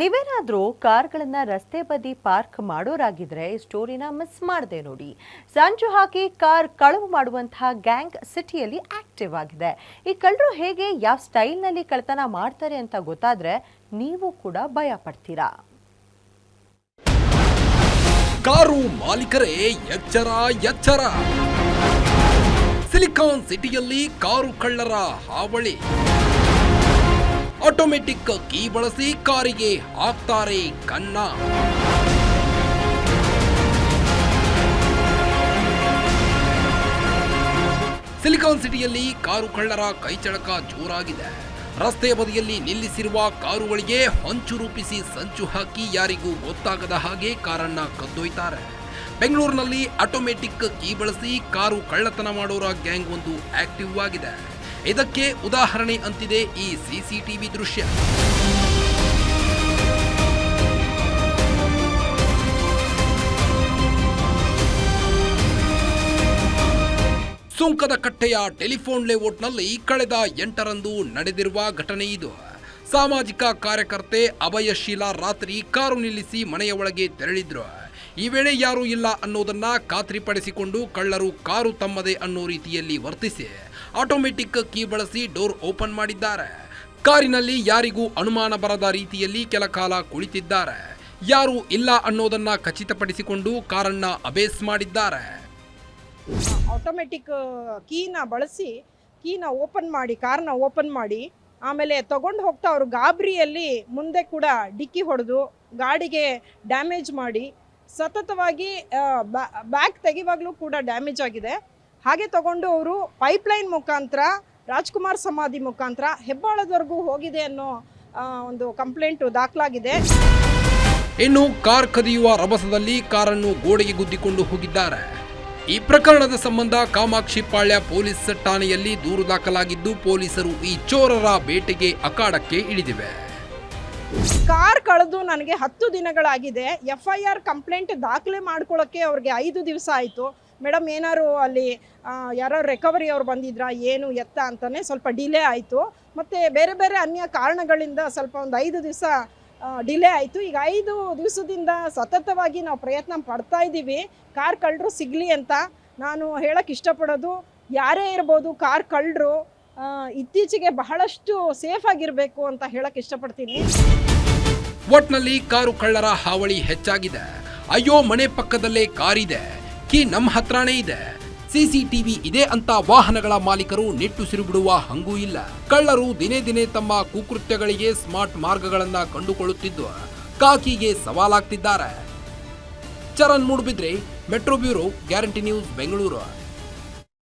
ನೀವೇನಾದರೂ ಕಾರ್ಗಳನ್ನು ರಸ್ತೆ ಬದಿ ಪಾರ್ಕ್ ಮಾಡೋರಾಗಿದ್ದರೆ ಸ್ಟೋರಿನ ಮಿಸ್ ಮಾಡದೆ ನೋಡಿ. ಸಂಚು ಹಾಕಿ ಕಾರ್ ಕಳವು ಮಾಡುವಂತಹ ಗ್ಯಾಂಗ್ ಸಿಟಿಯಲ್ಲಿ ಆಕ್ಟಿವ್ ಆಗಿದೆ. ಈ ಕಳ್ಳರು ಹೇಗೆ ಯಾವ ಸ್ಟೈಲ್ನಲ್ಲಿ ಕಳ್ತನ ಮಾಡ್ತಾರೆ ಅಂತ ಗೊತ್ತಾದರೆ ನೀವು ಕೂಡ ಭಯ ಪಡ್ತೀರಾ. ಕಾರು ಮಾಲೀಕರೇ, ಎಚ್ಚರ ಎಚ್ಚರ. ಸಿಲಿಕಾನ್ ಸಿಟಿಯಲ್ಲಿ ಕಾರು ಕಳ್ಳರ ಹಾವಳಿ. ಆಟೋಮೆಟಿಕ್ ಕೀ ಬಳಸಿ ಕಾರಿಗೆ ಹಾಕ್ತಾರೆ ಕನ್ನ. ಸಿಲಿಕಾನ್ ಸಿಟಿಯಲ್ಲಿ ಕಾರು ಕಳ್ಳರ ಕೈಚಳಕ ಜೋರಾಗಿದೆ. ರಸ್ತೆ ಬದಿಯಲ್ಲಿ ನಿಲ್ಲಿಸಿರುವ ಕಾರುಗಳಿಗೆ ಹೊಂಚು ರೂಪಿಸಿ ಸಂಚು ಹಾಕಿ ಯಾರಿಗೂ ಗೊತ್ತಾಗದ ಹಾಗೆ ಕಾರನ್ನ ಕದ್ದೊಯ್ತಾರೆ. ಬೆಂಗಳೂರಿನಲ್ಲಿ ಆಟೋಮೆಟಿಕ್ ಕೀ ಬಳಸಿ ಕಾರು ಕಳ್ಳತನ ಮಾಡೋರ ಗ್ಯಾಂಗ್ ಒಂದು ಆಕ್ಟಿವ್ ಆಗಿದೆ. ಇದಕ್ಕೆ ಉದಾಹರಣೆ ಅಂತಿದೆ ಈ ಸಿಸಿಟಿವಿ ದೃಶ್ಯ. ಸುಂಕದ ಕಟ್ಟೆಯ ಟೆಲಿಫೋನ್ ಲೇಔಟ್ನಲ್ಲಿ ಕಳೆದ ಎಂಟರಂದು ನಡೆದಿರುವ ಘಟನೆ ಇದು. ಸಾಮಾಜಿಕ ಕಾರ್ಯಕರ್ತೆ ಅಭಯಶೀಲ ರಾತ್ರಿ ಕಾರು ನಿಲ್ಲಿಸಿ ಮನೆಯ ಒಳಗೆ ತೆರಳಿದ್ರು. ಈ ವೇಳೆ ಯಾರೂ ಇಲ್ಲ ಅನ್ನೋದನ್ನ ಖಾತ್ರಿಪಡಿಸಿಕೊಂಡು ಕಳ್ಳರು ಕಾರು ತಮ್ಮದೇ ಅನ್ನೋ ರೀತಿಯಲ್ಲಿ ವರ್ತಿಸಿ ಆಟೋಮೆಟಿಕ್ ಕೀ ಬಳಸಿ ಡೋರ್ ಓಪನ್ ಮಾಡಿದ್ದಾರೆ. ಕಾರಿನಲ್ಲಿ ಯಾರಿಗೂ ಅನುಮಾನ ಬರದ ರೀತಿಯಲ್ಲಿ ಕೆಲ ಕಾಲ ಕುಳಿತಿದ್ದಾರೆ. ಯಾರು ಇಲ್ಲ ಅನ್ನೋದನ್ನ ಖಚಿತಪಡಿಸಿಕೊಂಡು ಕಾರನ್ನ ಅಬೇಸ್ ಮಾಡಿದ್ದಾರೆ. ಆಟೋಮೆಟಿಕ್ ಕೀನ ಬಳಸಿ ಕೀನ ಓಪನ್ ಮಾಡಿ, ಕಾರ್ನ ಓಪನ್ ಮಾಡಿ, ಆಮೇಲೆ ತಗೊಂಡು ಹೋಗ್ತಾ ಅವರು ಗಾಬರಿಯಲ್ಲಿ ಮುಂದೆ ಕೂಡ ಡಿಕ್ಕಿ ಹೊಡೆದು ಗಾಡಿಗೆ ಡ್ಯಾಮೇಜ್ ಮಾಡಿ ಸತತವಾಗಿ ಬ್ಯಾಗ್ ತೆಗಿವಾಗಲೂ ಕೂಡ ಡ್ಯಾಮೇಜ್ ಆಗಿದೆ. ಹಾಗೆ ತಗೊಂಡು ಅವರು ಪೈಪ್ಲೈನ್ ಮುಖಾಂತರ, ರಾಜ್ಕುಮಾರ್ ಸಮಾಧಿ ಮುಖಾಂತರ ಹೆಬ್ಬಾಳದವರೆಗೂ ಹೋಗಿದೆ ಅನ್ನೋ ಒಂದು ಕಂಪ್ಲೇಂಟು ದಾಖಲಾಗಿದೆ. ಇನ್ನು ಕಾರ್ ಕದಿಯುವ ರಭಸದಲ್ಲಿ ಕಾರನ್ನು ಗೋಡೆಗೆ ಗುದ್ದಿಕೊಂಡು ಹೋಗಿದ್ದಾರೆ. ಈ ಪ್ರಕರಣದ ಸಂಬಂಧ ಕಾಮಾಕ್ಷಿ ಪಾಳ್ಯ ಪೊಲೀಸ್ ಠಾಣೆಯಲ್ಲಿ ದೂರು ದಾಖಲಾಗಿದ್ದು, ಪೊಲೀಸರು ಈ ಚೋರರ ಬೇಟೆಗೆ ಅಖಾಡಕ್ಕೆ ಇಳಿದಿವೆ. ಕಾರ್ ಕಳೆದು ನನಗೆ ಹತ್ತು ದಿನಗಳಾಗಿದೆ. ಎಫ್ ಐ ಆರ್ ಕಂಪ್ಲೇಂಟ್ ದಾಖಲೆ ಮಾಡ್ಕೊಳ್ಳೋಕ್ಕೆ ಅವ್ರಿಗೆ ಐದು ದಿವಸ ಆಯಿತು. ಮೇಡಮ್ ಏನಾರು ಅಲ್ಲಿ ಯಾರೋ ರಿಕವರಿ ಅವ್ರು ಬಂದಿದ್ರಾ, ಏನು ಎತ್ತ ಅಂತಲೇ ಸ್ವಲ್ಪ ಡಿಲೇ ಆಯಿತು. ಮತ್ತು ಬೇರೆ ಬೇರೆ ಅನ್ಯ ಕಾರಣಗಳಿಂದ ಸ್ವಲ್ಪ ಒಂದು ಐದು ದಿವಸ ಡಿಲೇ ಆಯಿತು. ಈಗ ಐದು ದಿವಸದಿಂದ ಸತತವಾಗಿ ನಾವು ಪ್ರಯತ್ನ ಪಡ್ತಾ ಇದ್ದೀವಿ. ಕಾರ್ ಕಳ್ಳರು ಸಿಗಲಿ ಅಂತ ನಾನು ಹೇಳಕ್ಕೆ ಇಷ್ಟಪಡೋದು. ಯಾರೇ ಇರ್ಬೋದು, ಕಾರ್ ಕಳ್ಳರು ಇತ್ತೀಚೆಗೆ ಬಹಳಷ್ಟು ಸೇಫ್ ಆಗಿರಬೇಕು ಅಂತ ಹೇಳಕ್ ಇಷ್ಟಪಡ್ತೀನಿ. ಒಟ್ನಲ್ಲಿ ಕಾರು ಕಳ್ಳರ ಹಾವಳಿ ಹೆಚ್ಚಾಗಿದೆ. ಅಯ್ಯೋ, ಮನೆ ಪಕ್ಕದಲ್ಲೇ ಕಾರಿದೆ. ಕೀ ನಮ್ಮ ಹತ್ರನೇ ಇದೆ. ಸಿಸಿಟಿವಿ ಇದೆ ಅಂತ ವಾಹನಗಳ ಮಾಲೀಕರು ನಿಟ್ಟುಸಿರು ಬಿಡುವ ಹಂಗೂ ಇಲ್ಲ. ಕಳ್ಳರು ದಿನೇ ದಿನೇ ತಮ್ಮ ಕುಕೃತ್ಯಗಳಿಗೆ ಸ್ಮಾರ್ಟ್ ಮಾರ್ಗಗಳನ್ನ ಕಂಡುಕೊಳ್ಳುತ್ತಿದ್ದು, ಕಾಕಿಗೆ ಸವಾಲಾಗ್ತಿದ್ದಾರೆ. Charan Moodbidri, metro bureau, guarantee news Bengaluru.